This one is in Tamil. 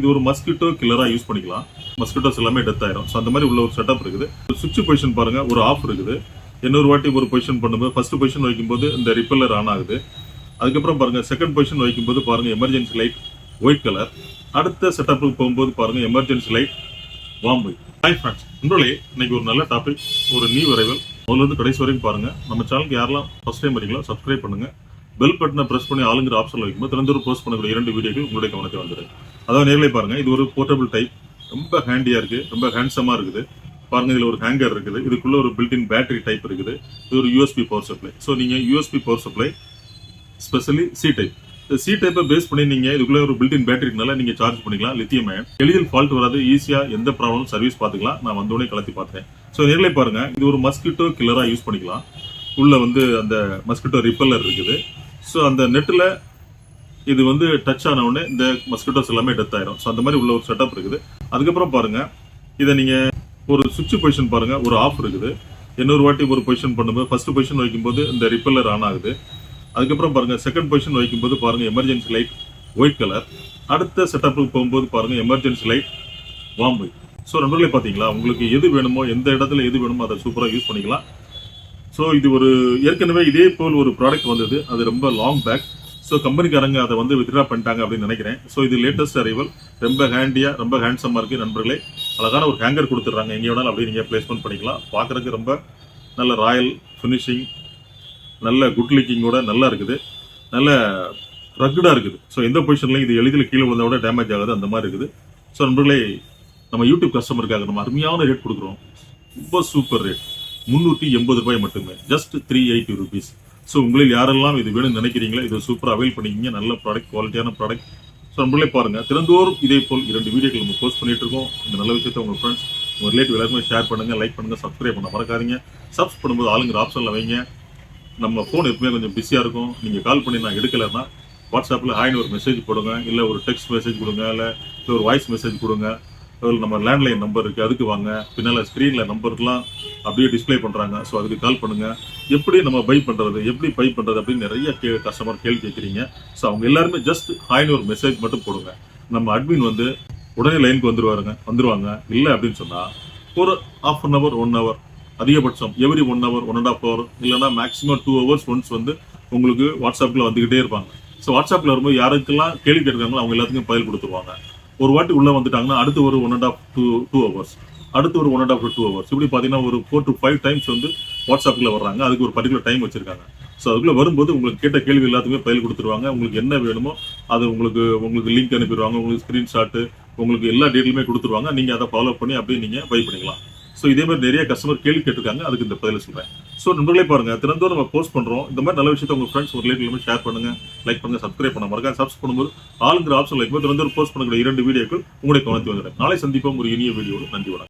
இது ஒரு மஸ்கிட்டோ கில்லரா யூஸ் பண்ணிக்கலாம். மஸ்கிட்டோஸ் எல்லாமே டெத் ஆயிரும். ஸோ அந்த மாதிரி உள்ள ஒரு செட்டப் இருக்குது. சுவிட்ச் பொசிஷன் பாருங்க ஒரு ஆஃப் இருக்குது. இன்னொரு வாட்டி ஒரு பொசிஷன் பண்ணும்போது ஃபர்ஸ்ட் பொசிஷன் வைக்கும்போது இந்த ரிப்பல்லர் ஆன் ஆகுது. அதுக்கப்புறம் பாருங்க செகண்ட் பொசிஷன் வைக்கும்போது பாருங்க எமர்ஜென்சி லைட் ஒயிட் கலர் அடுத்த செட்டப்புக்கு போகும்போது பாருங்க எமர்ஜென்சி லைட் வாம்பு ஒயிட் ஹாய் ஃப்ரெண்ட்ஸ் உங்களே இன்னைக்கு ஒரு நல்ல டாபிக் ஒரு நியூ வரைவல் முதல்ல இருந்து கடைசி வரைக்கும் பாருங்க. நம்ம சேனலுக்கு யாரெல்லாம் ஃபர்ஸ்ட் டைம் வரீங்களோ சப்ஸ்கிரைப் பண்ணுங்க. பெல் பட்டனை பிரஸ் பண்ணி ஆளுங்கிற ஆப்ஷன் வைக்கும்போது திறந்தூர் போஸ்ட் பண்ணக்கூடிய இரண்டு வீடியோக்கள் உங்களுடைய கவனத்தை வந்துடும். அதாவது நேரில் பாருங்க இது ஒரு போர்ட்டபிள் டைப் ரொம்ப ஹேண்டியா இருக்கு ரொம்ப ஹேண்ட்ஸமா இருக்குது. பாருங்க இதுல ஒரு ஹேங்கர் இருக்குது இதுக்குள்ள ஒரு பில்டின் பேட்டரி டைப் இருக்குது. இது ஒரு யூஎஸ்பி பவர் சப்ளை ஸோ நீங்க USB power supply specially C type இந்த சி டைப்பை பேஸ் பண்ணி நீங்க இதுக்குள்ள ஒரு பில்டின் பேட்டரினால நீங்க சார்ஜ் பண்ணிக்கலாம் லித்தியம் அயன் எளிதில் ஃபால்ட் வராது ஈஸியா எந்த ப்ராப்ளம் சர்வீஸ் பார்த்துக்கலாம். நான் வந்தோடனே கலத்தி பார்த்தேன் ஸோ நேரில் பாருங்க இது ஒரு மஸ்கிட்டோ கில்லரா யூஸ் பண்ணிக்கலாம். உள்ள வந்து அந்த மஸ்கிட்டோ ரிப்பல்லர் இருக்குது. ஸோ அந்த நெட்டில் இது வந்து டச் ஆன உடனே இந்த மஸ்கிட்டோஸ் எல்லாமே டெத் ஆயிரும். ஸோ அந்த மாதிரி உள்ள ஒரு செட்டப் இருக்குது. அதுக்கப்புறம் பாருங்கள் இதை நீங்கள் ஒரு சுவிட்ச் பொசிஷன் பாருங்கள் ஒரு ஆஃப் இருக்குது. இன்னொரு வாட்டி ஒரு பொசிஷன் பண்ணும்போது ஃபர்ஸ்ட் பொசிஷன் வைக்கும்போது இந்த ரிப்பல்லர் ஆன் ஆகுது. அதுக்கப்புறம் பாருங்கள் செகண்ட் பொசிஷன் வைக்கும்போது பாருங்கள் எமர்ஜென்சி லைட் ஒயிட் கலர் அடுத்த செட்டப்புக்கு போகும்போது பாருங்கள் எமர்ஜென்சி லைட் வாம்பு ஸோ நண்பர்களே பார்த்தீங்களா உங்களுக்கு எது வேணுமோ எந்த இடத்துல எது வேணுமோ அதை சூப்பராக யூஸ் பண்ணிக்கலாம். ஸோ இது ஒரு ஏற்கனவே இதே போல் ஒரு ப்ராடக்ட் வந்தது. அது ரொம்ப லாங் பேக் ஸோ கம்பெனிக்காரங்க அதை வந்து வித்ட்ரா பண்ணிட்டாங்க அப்படின்னு நினைக்கிறேன். ஸோ இது லேட்டஸ்ட் அரைவல் ரொம்ப ஹேண்டியாக ரொம்ப ஹேண்ட்ஸமாக இருக்குது நண்பர்களே. அழகான ஒரு ஹேங்கர் கொடுத்துட்றாங்க. எங்கே வேணாலும் அப்படியே நீங்கள் பிளேஸ்மெண்ட் பண்ணிக்கலாம். பார்க்குறதுக்கு ரொம்ப நல்ல ராயல் ஃபினிஷிங் நல்ல குட் லுக்கிங்கோட நல்லா இருக்குது. நல்ல ரக்குடாக இருக்குது. ஸோ எந்த பொசிஷன்லையும் இது எளிதில் கீழே விழுந்தா கூட டேமேஜ் ஆகுது. அந்த மாதிரி இருக்குது. ஸோ நண்பர்களே நம்ம யூடியூப் கஸ்டமருக்காக நம்ம அருமையான ரேட் கொடுக்குறோம். ரொம்ப சூப்பர் ரேட் முந்நூற்றி எண்பது ரூபாய் மட்டுமே. Just three eighty rupees so உங்களில் யாரெல்லாம் இது வேணும்னு நினைக்கிறீங்களோ இதை சூப்பராக அவைல் பண்ணிக்கிங்க. நல்ல ப்ராடக்ட் குவாலிட்டியான ப்ராடக்ட் ஸோ நம்மளே பாருங்கள் திறந்தோறும் இதே போல் இரண்டு வீடியோக்கள் நம்ம போஸ்ட் பண்ணிட்டு இருக்கோம். இந்த நல்ல விஷயத்தை உங்கள் ஃப்ரெண்ட்ஸ் உங்கள் ரிலேட்டிவ் எல்லாருமே ஷேர் பண்ணுங்க லைக் பண்ணுங்க சப்ஸ்கிரைப் பண்ண மறக்காதீங்க. சப்ஸ் பண்ணும்போது ஆளுங்கிற ஆப்ஷனில் வைங்க. நம்ம ஃபோன் எப்பவுமே கொஞ்சம் பிஸியாக இருக்கும். நீங்கள் கால் பண்ணி நான் எடுக்கலைன்னா வாட்ஸ்அப்பில் ஹாய்னு ஒரு மெசேஜ் போடுங்க. இல்லை ஒரு டெக்ஸ்ட் மெசேஜ் கொடுங்க இல்லை ஒரு வாய்ஸ் மெசேஜ் கொடுங்க. அதில் நம்ம லேண்ட்லைன் நம்பர் இருக்குது அதுக்கு வாங்க. பின்னால் ஸ்க்ரீனில் நம்பர்லாம் அப்படியே டிஸ்பிளே பண்ணுறாங்க ஸோ அதுக்கு கால் பண்ணுங்கள் எப்படி நம்ம பை பண்ணுறது எப்படி பை பண்ணுறது அப்படின்னு நிறைய கே கஸ்டமர் கேள்வி கேட்குறீங்க. ஸோ அவங்க எல்லாருமே ஜஸ்ட் ஹாய்னு ஒரு மெசேஜ் மட்டும் போடுங்க. நம்ம அட்மின் வந்து உடனே லைனுக்கு வந்துருவாருங்க. வந்துருவாங்க. இல்லை அப்படின்னு சொன்னால் ஒரு half an hour one hour அதிகபட்சம் every one hour one and half hour இல்லைன்னா மேக்ஸிமம் டூ ஹவர்ஸ் ஒன்ஸ் வந்து உங்களுக்கு வாட்ஸ்அப்பில் வந்துக்கிட்டே இருப்பாங்க. ஸோ வாட்ஸ்அப்பில் வரும்போது யாருக்கெல்லாம் கேள்வி கேட்குறாங்களோ அவங்க எல்லாத்துக்கும் பதில் கொடுத்துருவாங்க. ஒரு வாட்டி உள்ள வந்துட்டாங்கன்னா அடுத்து ஒரு one and half to two hours அடுத்து ஒரு one and half two hours இப்படி பார்த்தீங்கன்னா ஒரு ஃபோர் டு ஃபைவ் டைம்ஸ் வந்து வாட்ஸ்அப்பில் வர்றாங்க. அதுக்கு ஒரு பர்டிகுலர் டைம் வச்சிருக்காங்க. ஸோ அதுக்குள்ளே வரும்போது உங்களுக்கு கேட்ட கேள்வி எல்லாத்துக்குமே பதில் கொடுத்துருவாங்க. உங்களுக்கு என்ன வேணுமோ அது உங்களுக்கு உங்களுக்கு லிங்க் அனுப்பிடுவாங்க. உங்களுக்கு ஸ்க்ரீன்ஷாட்டு உங்களுக்கு எல்லா டீட்டெயிலுமே கொடுத்துருவாங்க. நீங்கள் அதை ஃபாலோ பண்ணி அப்படியே நீங்கள் பை பண்ணிக்கலாம். ஸோ இதே மாதிரி நிறைய கஸ்டமர் கேள்வி கேட்டிருக்காங்க. அதுக்கு இந்த பதில் சொல்கிறேன் ஸோ நண்பர்களே பாருங்க திறந்தோம் நம்ம போஸ்ட் பண்றோம். இந்த மாதிரி நல்ல விஷயத்தை உங்க ஃப்ரெண்ட்ஸ் ஒரு ரிலேட்டிவ் ஷேர் பண்ணுங்க. லைக் பண்ணுங்க சப்ஸ்கிரைப் பண்ண மறக்காம சப்ஸ் பண்ணும்போது ஆளுங்கிற ஆப்ஷன் லைக் திறந்தோர் போஸ்ட் பண்ணக்கூடிய இரண்டு வீடியோக்கள் உங்களுடைய கவனத்தை வந்துடுறேன் நாளை சந்திப்போம் ஒரு இனிய வீடியோவில். நன்றி வணக்கம்.